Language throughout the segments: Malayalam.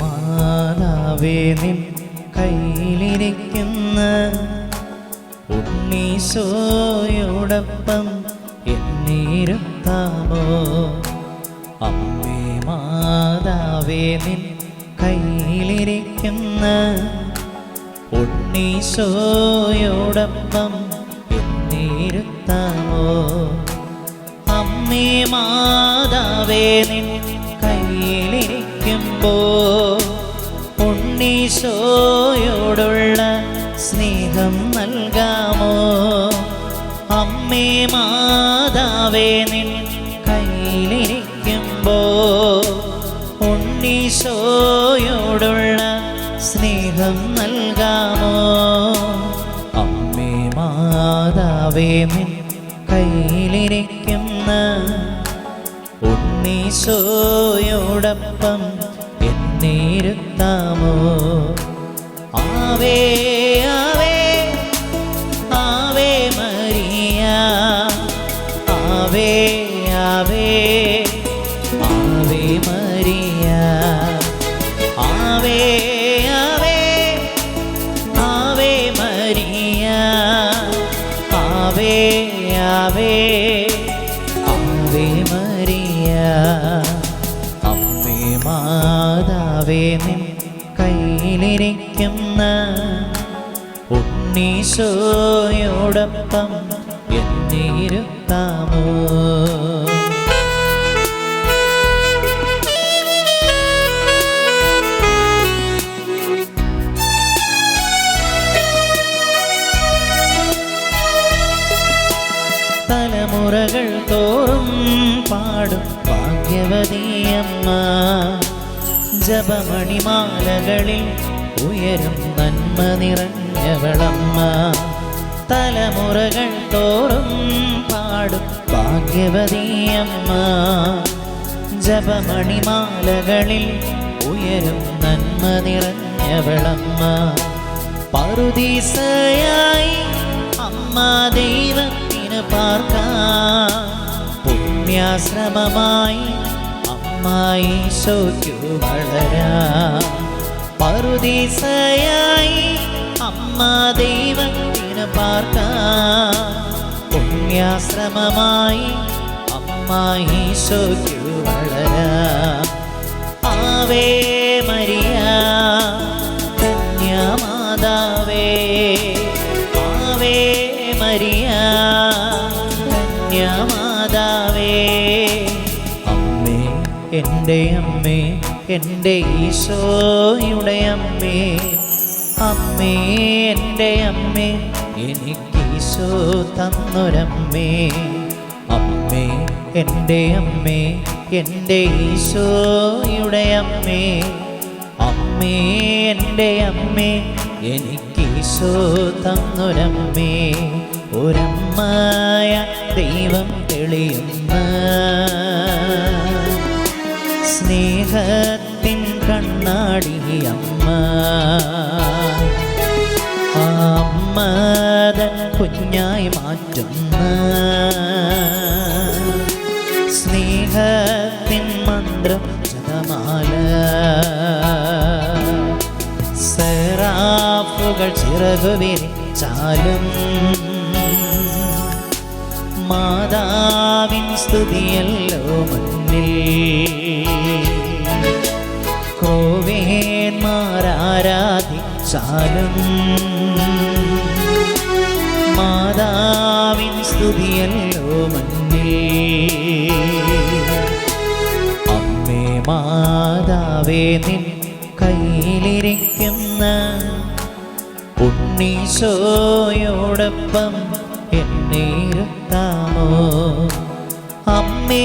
മാതാവേ നിൻ കയ്യിലിരിക്കുന്ന ഉണ്ണീശോയോടൊപ്പം എന്നിരുത്താമോ? അമ്മേ മാതാവേ നിൻ കയ്യിലിരിക്കുന്ന ഉണ്ണീശോയോടൊപ്പം എന്നിരുത്താമോ? അമ്മേ മാതാവേ നിൻ ഉണ്ണീശോയോടുള്ള സ്നേഹം നൽകാമോ? അമ്മേ മാതാവേ നിൻ കയ്യിലിരിക്കുമ്പോ ഉണ്ണീശോയോടുള്ള സ്നേഹം നൽകാമോ? അമ്മേ മാതാവേ നിൻ കയ്യിലിരിക്കുന്ന ഉണ്ണീശോയോടൊപ്പം എന്നിരുത്താമോ ആവേ ആവേ ആവേ മരിയ ആവേ ആവേ ആവേ മരിയ ആവേ ആവേ ആവേ മരിയ ആവേ മാതാവേ നിൻ കയ്യിലിരിക്കുന്ന ഉണ്ണീശോയോടൊപ്പം എന്നിരുത്താമോ? തലമുറകൾ തോറും പാടും ഭാഗ്യവതിയമ്മ. ജപമണിമാലകളിൽ ഉയരും നന്മ നിറഞ്ഞവളമ്മ തലമുറകൾ തോറും പാടും ഭാഗ്യവതിയമ്മ. ജപമണിമാലകളിൽ ഉയരും നന്മ നിറഞ്ഞവളമ്മ പറുദീസയായി അമ്മ ദൈവത്തിന് പാർക്കാം. പുണ്യാശ്രമമായി അമ്മ ശോക്കു വളരാ. പറുദീസയായി അമ്മ ദൈവത്തിന് പാർക്കാൻ പുണ്യാശ്രമമായി അമ്മ ഈശോയ്ക്കു വളരാ. ആവേ മരിയ കന്യാമാതാവേ ആവേ മരിയ എന്റെ അമ്മേ എന്റെ ഈശോയുടെ അമ്മേ. അമ്മേ എന്റെ അമ്മേ എനിക്ക് ഈശോ തന്നൊരമ്മേ. അമ്മേ എന്റെ അമ്മേ എന്റെ ഈശോയുടെ അമ്മേ. അമ്മേ എന്റെ അമ്മേ എനിക്ക് ഈശോ തന്നൊരമ്മേ. ഒരമ്മയ ദൈവം തെളിയുന്ന സ്നേഹത്തിൻ കണ്ണാടി അമ്മ. അമ്മതൻ കുഞ്ഞായി മാറ്റുന്ന സ്നേഹത്തിൻ മന്ത്രം ജപമാല. സെറാഫുകൾ ചിറകു വിരിച്ചാലും മാതാവിൻ സ്തുതിയല്ലോ മുന്നിൽ ക്രോവേന്മാരാരാധിച്ചാലും മാതാവിൻ സ്തുതിയല്ലോ മന്നിൽ അമ്മേ മാതാവേ നിൻ കയ്യിലിരിക്കുന്ന ഉണ്ണീശോയോടൊപ്പം എന്നിരുത്താമോ അമ്മേ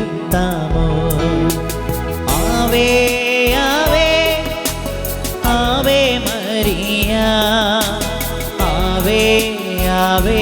രാവേ